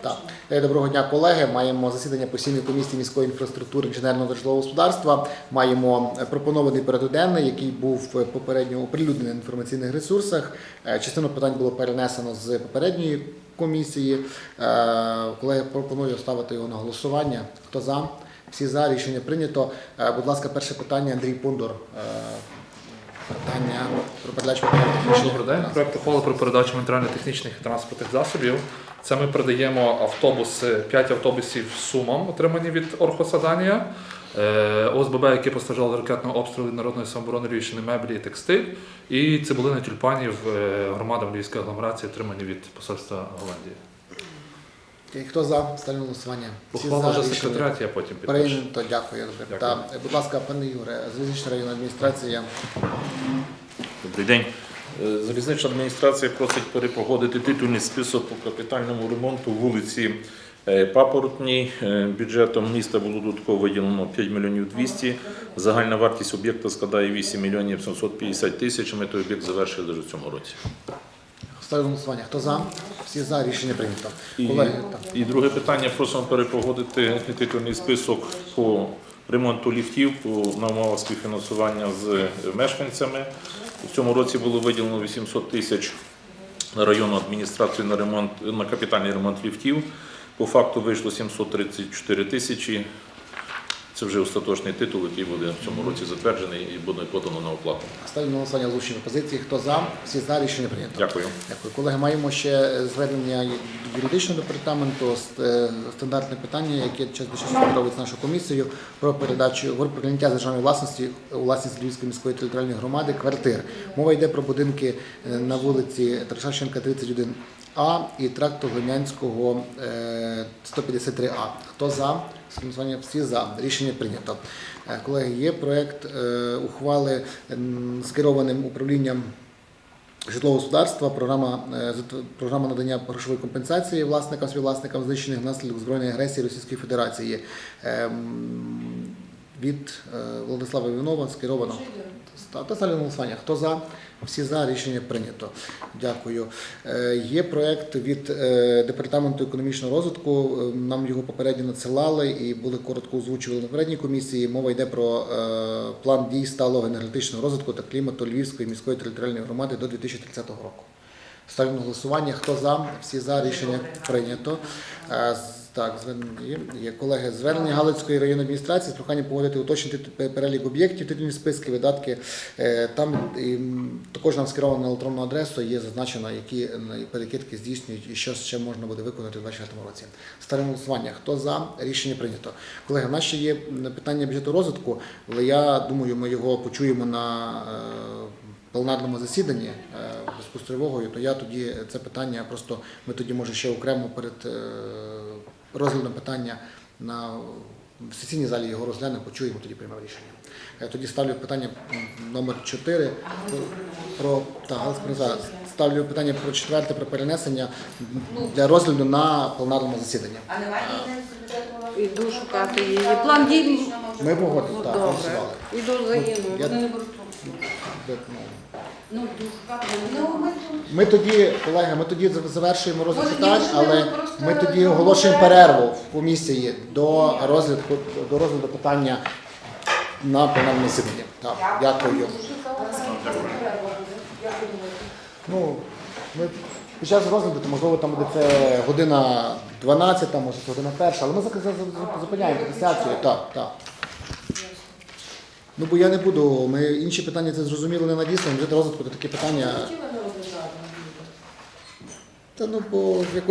Так. Е, Доброго дня, колеги. Маємо засідання постійної комісії міської інфраструктури інженерного житлового господарства. Маємо е, пропонований порядок денний, який був е, попередньо оприлюднений на інформаційних ресурсах. Частину питань було перенесено з попередньої комісії. Колеги, пропоную ставити його на голосування. Хто за? Всі за рішення прийнято. Будь ласка, перше питання Андрій Пундур. Питання про передачу Добрий день. Проект ухвали про передачу матеріально-технічних і транспортних засобів. Це ми передаємо автобуси, 5 автобусів з сумом, отримані від Орхосаданія. Е, ОСББ, які постраждали ракетного обстрілу від народної самооборони Львівщини, меблі і текстиль. І цибулини тюльпанів е, громадам Львівської агломерації, отримані від посольства Голландії. Окей, Хто за? Ставлю голосування. Ухвала за вже секретаріат, я потім підпишу. Прийнято, дякую. Дякую. Та, будь ласка, пане Юре, Залізнична районна адміністрація. Добрий день. Е, Залізнична адміністрація просить перепогодити титульний список по капітальному ремонту вулиці е, Папоротній. Е, Бюджетом міста було додатково виділено 5 мільйонів 200. Загальна вартість об'єкта складає 8 мільйонів 750 тисяч. Ми той об'єкт завершили вже в цьому році. Ставлю голосування. Хто за? Всі за рішення прийнято. І, Колеги, так. і друге питання просимо перепогодити титульний список по ремонту ліфтів по на умовах співфінансування з мешканцями. В цьому році було виділено 800 тисяч на районну адміністрацію на ремонт на капітальний ремонт ліфтів. По факту вийшло 734 тисячі. Це вже остаточний титул, який буде в цьому році затверджений і буде подано на оплату. Ставлю на голосування озвучені позиції. Хто за? Всі за рішення прийнято. Дякую. Дякую. Колеги, маємо ще звернення юридичного департаменту, е, стандартне питання, яке час до часу робиться нашу комісію про передачу про прийняття з державної власності у власність Львівської міської територіальної громади квартир. Мова йде про будинки е, на вулиці Таршащенка, 31 А і тракту Глинянського е, 153А. Хто за? Голосування всі за. Рішення прийнято. Е, Колеги, є проект е, ухвали з керованим управлінням житлового господарства, програма, е, програма надання грошової компенсації власникам співвласникам знищених внаслідок збройної агресії Російської Федерації. Від е, Владислава Іванова скеровано. Ста- Та ставлю на голосування. Хто за? Всі за рішення прийнято. Дякую. Е, Є проект від е, департаменту економічного розвитку. Е, Нам його попередньо надсилали і були коротко озвучували на попередній комісії. Мова йде про план дій сталого енергетичного розвитку та клімату Львівської міської територіальної громади до 2030 року. Ставлю на голосування. Хто за? Всі за рішення прийнято. Так, є. колеги звернення Галицької районної адміністрації з проханням погодити уточнити перелік об'єктів, титульні списки, видатки. Е, Там також нам скеровано на електронну адресу, є зазначено, які перекидки здійснюють і що ще можна буде виконати у 2024 році. На голосування. Хто за? Рішення прийнято. Колеги, в нас ще є питання бюджету розвитку, але я думаю, ми його почуємо на е, пленарному засіданні е, з тривогою, то я тоді це питання просто ми тоді може ще окремо перед розглядом питання на в сесійній залі його розглянемо, почуємо, тоді приймемо рішення. Е, Тоді ставлю питання номер 4 про, про та, ставлю питання про четверте про перенесення для розгляду на пленарному засіданні. А немає Іду шукати її. План дій. Ми погодили, Ну, так, голосували. Іду загину. Я- Вони не беруть. Ну, Ну. Ми тут. Ми тоді, колеги, ми тоді завершуємо розгляд Може, питань, але ми просто ми тоді оголошуємо перерву? перерву в комісії до розгляду до розгляду питання на пленарному засіданні. Так, дякую. Ну, ми під час розгляду, то можливо там буде це година 12, може година перша, але ми зак- за- за- зупиняємо трансляцію. Так, так. Ну бо я не буду. Ми інші питання це зрозуміло не надіслаємо. Вже до розвитку такі питання. Та ну бо якось